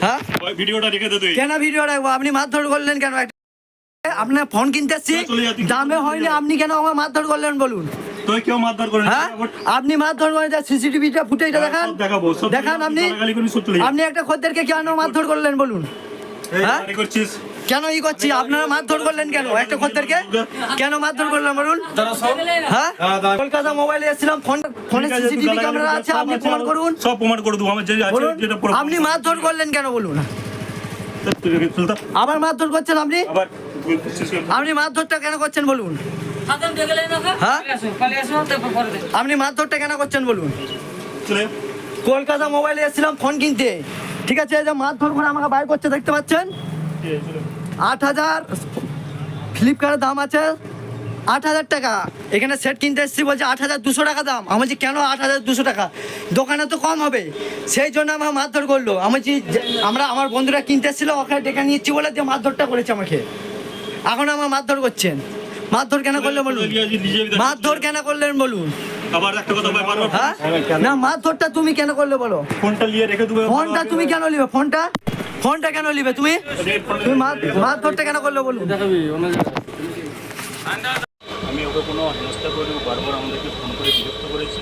হ্যাঁ? ভিডিওটা রেখে দে তুই। কেন ভিডিও রাখব আপনি মারধর করলেন কেন? আপনার ফোন কিনতে যা, দামে হয়নি আপনি কেন আমার মারধর করলেন বলুন? তুই কেউ মারধর করে হ্যাঁ? আপনি মারধর করে সিসিটিভিটা ফুটেজটা দেখান। দেখাবো দেখান আপনি। যা। আপনি একটা খদ্দেরকে কেন মারধর করলেন বলুন? হ্যাঁ? করছিস? কেন ই করছি? আপনারা মারধর করলেন কেন? একটা খদ্দেরকে? কেন মারধর করলেন বলুন? হ্যাঁ? কলকাতা মোবাইলে এসেছিলাম ফোন ফোনে সিসিটিভি ক্যামেরা আছে আপনি প্রমাণ করুন। সব প্রমাণ করে দেবো আমার যে আছে যেটা আপনি মারধর করলেন কেন বলুন। আবার মারধর করছেন আপনি? আপনি মারধরটা কেন করছেন বলুন? হ্যাঁ? আপনি মারধরটা কেন করছেন বলুন? কলকাতা মোবাইলে এসেছিলাম ফোন কিনতে। ঠিক আছে এই যে মারধর করে আমাকে বাইর করছে দেখতে পাচ্ছেন। আট হাজার ফ্লিপকার্টের দাম আছে আট হাজার টাকা। এখানে সেট কিনতে এসেছি বলছে আট হাজার দুশো টাকা দাম। আমি বলছি কেন আট হাজার দুশো টাকা? দোকানে তো কম হবে। সেই জন্য আমার মারধর করল। আমি যে- আমরা আমার বন্ধুরা কিনতে এসেছিল ওখানে ডেকে নিচ্ছি বলে যে মারধরটা করেছে আমাকে। এখন আমার মারধর করছেন। মারধর কেন করলে বলুন? মারধর কেন করলেন বলুন? হ্যাঁ? না মারধরটা তুমি কেন করলে বলো? ফোনটা নিয়ে রেখে দেবো। ফোনটা তুমি কেন নিবে? ফোনটা? ফোনটা কেন নিবে তুমি? তুমি মার- ধরতে কেন করলে বলুন? আমি ওকে কোনো হেনস্থা করে দেবো বারবার আমাদেরকে ফোন করে বিরক্ত করেছি।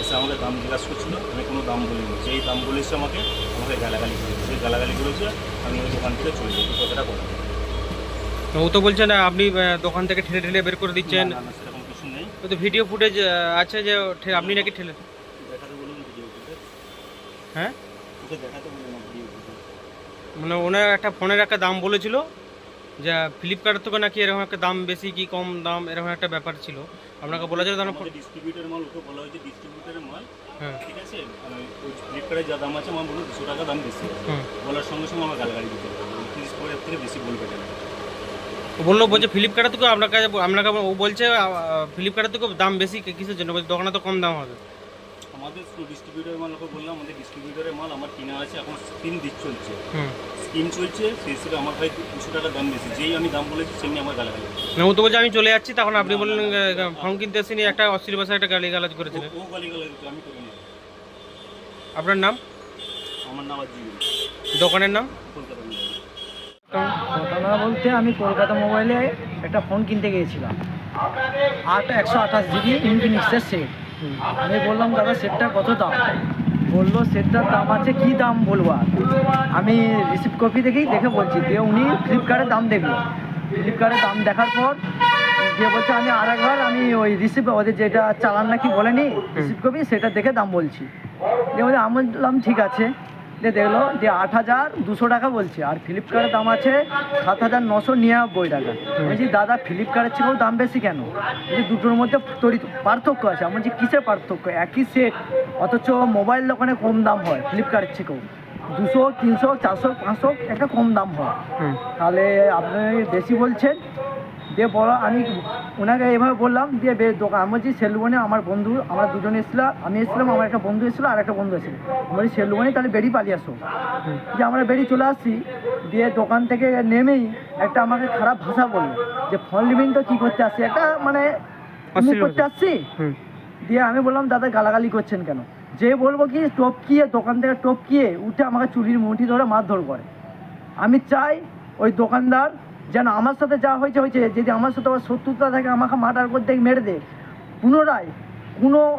এসে আমাকে দাম জিজ্ঞাসা করছিল আমি কোনো দাম বলিনি। যেই দাম বলেছে আমাকে আমাকে গালাগালি করেছে। সেই গালাগালি করেছে আমি ওই দোকান থেকে চলে যাই। কথাটা বলা তো ও তো বলছে না আপনি দোকান থেকে ঠেলে ঠেলে বের করে দিচ্ছেন। সেরকম কিছু নেই। ও তো ভিডিও ফুটেজ আছে যে আপনি নাকি ঠেলে দেখাতে বলুন ভিডিও ফুটেজ। হ্যাঁ? ওকে দেখাতে বলুন ভিডিও ফুটেজ। মানে ওনার একটা ফোনের একটা দাম বলেছিল যে ফ্লিপকার্টের থেকে নাকি এরকম একটা দাম বেশি কি কম দাম এরকম একটা ব্যাপার ছিল। আপনাকে বলা যায় ডিস্ট্রিবিউটার মাল ওকে বলা হয়েছে ডিস্ট্রিবিউটারের মাল। হ্যাঁ। ঠিক আছে? মানে ওই ফ্লিপকার্টে যা দাম আছে আমার বলুন দুশো টাকা দাম বেশি। বলার সঙ্গে সঙ্গে আমার গালাগালি দিতে হবে তিরিশ করে এর থেকে বেশি বলবে না বলল বলছে ফ্লিপকার্টের থেকে আপনার কাছে আপনাকে ও বলছে ফ্লিপকার্টের থেকে দাম বেশি কিসের জন্য? বলছে দোকানে তো কম দাম হবে। আমাদের ডিস্ট্রিবিউটারের মাল ওকে বললাম আমাদের ডিস্ট্রিবিউটারের মাল আমার কিনা আছে এখন স্কিম দিক চলছে। স্কিম চলছে সেই হিসেবে আমার ভাই দুশো টাকা দাম বেশি যেই আমি দাম বলেছি সেমনি আমার গালাগালি। ও তো বলছে আমি চলে যাচ্ছি তখন আপনি বললেন ফর্ম কিনতে এসেনি একটা অশ্লীল ভাষায় একটা গালি গালাজ করেছিলেন। ও গালি গালাজ আমি করি না আপনার নাম? আমার নাম আজিজ দোকানের নাম? কলকাতা ঘটনা বলতে আমি কলকাতা মোবাইলে একটা ফোন কিনতে গিয়েছিলাম। আট একশো আঠাশ জিবি ইনফিনিক্সের সেট। আমি বললাম, দাদা, সেটটা কত দাম? বলল, সেটটার দাম আছে, কি দাম বলব আর? আমি রিসিপ্ট কপি দেখেই দেখে বলছি, দিয়ে উনি ফ্লিপকার্টের দাম দেখল। ফ্লিপকার্টের দাম দেখার পর দিয়ে বলছে, আমি আর একবার, আমি ওই রিসিপ্ট ওদের যেটা চালান নাকি বলেনি রিসিপ্ট কপি সেটা দেখে দাম বলছি। দিয়ে বলছে, আমি বললাম, ঠিক আছে। দিয়ে দেখল যে আট হাজার দুশো টাকা বলছে। আর ফ্লিপকার্টের দাম আছে সাত হাজার নশো নিরানব্বই টাকা। বলছি দাদা ফ্লিপকার্টের থেকেও দাম বেশি কেন? বলছি দুটোর মধ্যে তড়িৎ পার্থক্য আছে। আমি বলছি কিসের পার্থক্য? একই সেট অথচ মোবাইল দোকানে কম দাম হয় ফ্লিপকার্টের থেকেও। দুশো তিনশো চারশো পাঁচশো একটা কম দাম হয়। তাহলে আপনি বেশি বলছেন দিয়ে বড় আমি ওনাকে এভাবে বললাম দিয়ে বে- দোকান আমি বলছি সেলুবনে আমার বন্ধু আমরা দুজনে এসেছিলাম আমি এসেছিলাম আমার একটা বন্ধু এসেছিল আর একটা বন্ধু এসেছিল আমি বলছি সেলুবনে তাহলে বেরিয়ে পালিয়ে আসো। যে আমরা বেরিয়ে চলে আসছি দিয়ে দোকান থেকে নেমেই একটা আমাকে খারাপ ভাষা বলল যে ফোন লিভিং তো কী করতে আসছি? একটা মানে করতে আসছি? দিয়ে আমি বললাম দাদা গালাগালি করছেন কেন? যে বলব কি টপকিয়ে দোকান থেকে টপকিয়ে উঠে আমাকে চুরির মুঠি ধরে মারধর করে। আমি চাই ওই দোকানদার যেন আমার সাথে যা হয়েছে হয়েছে। যদি আমার সাথে আবার শত্রুতা থাকে আমাকে মার্ডার করতে মেরে দে পুনরায় কোনো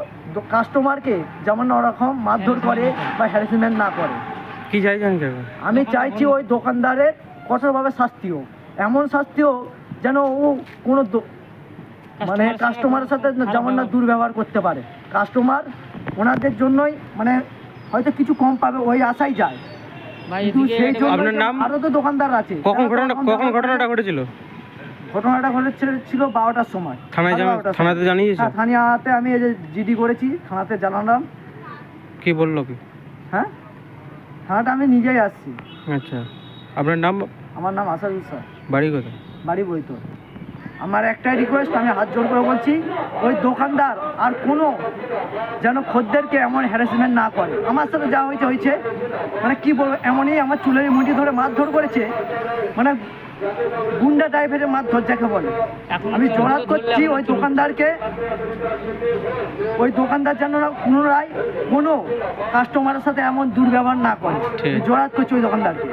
কাস্টমারকে যেমন ওরকম মারধর করে বা হ্যারাসমেন্ট না করে। কি চাইছেন আমি চাইছি ওই দোকানদারের কঠোরভাবে শাস্তি হোক এমন শাস্তি হোক যেন ও কোনো দো- মানে কাস্টমারের সাথে যেমন না দুর্ব্যবহার করতে পারে। কাস্টমার ওনাদের জন্যই মানে হয়তো কিছু কম পাবে ওই আশাই যায়। আপনার নাম? তো দোকানদার আছে। কখন ঘটনা কখন ঘটনাটা ঘটেছিল? ঘটনাটা ঘটেছিল ছিল বারোটার সময়। থানায় থানাতে জানিয়েছো? হ্যাঁ থানাতে আমি এই যে জিডি করেছি থানাতে জানালাম। কি বলল কি? হ্যাঁ? থানাটা আমি নিজেই আসছি। আচ্ছা। আপনার নাম? আমার নাম আসাদুল স্যার। বাড়ি কোথায়? বাড়ি বইতো আমার একটাই রিকোয়েস্ট আমি হাত জোর করে বলছি ওই দোকানদার আর কোনো যেন খদ্দেরকে এমন হ্যারাসমেন্ট না করে। আমার সাথে যা হয়েছে হয়েছে। মানে কি বলব এমনই আমার চুলের মুঠি ধরে মারধর করেছে। মানে গুন্ডা টাইপের মারধর যাকে বলে। আমি জোরাত করছি ওই দোকানদারকে। ওই দোকানদার যেন না পুনরায় কোনো কাস্টমারের সাথে এমন দুর্ব্যবহার না করে। জোরাত করছি ওই দোকানদারকে।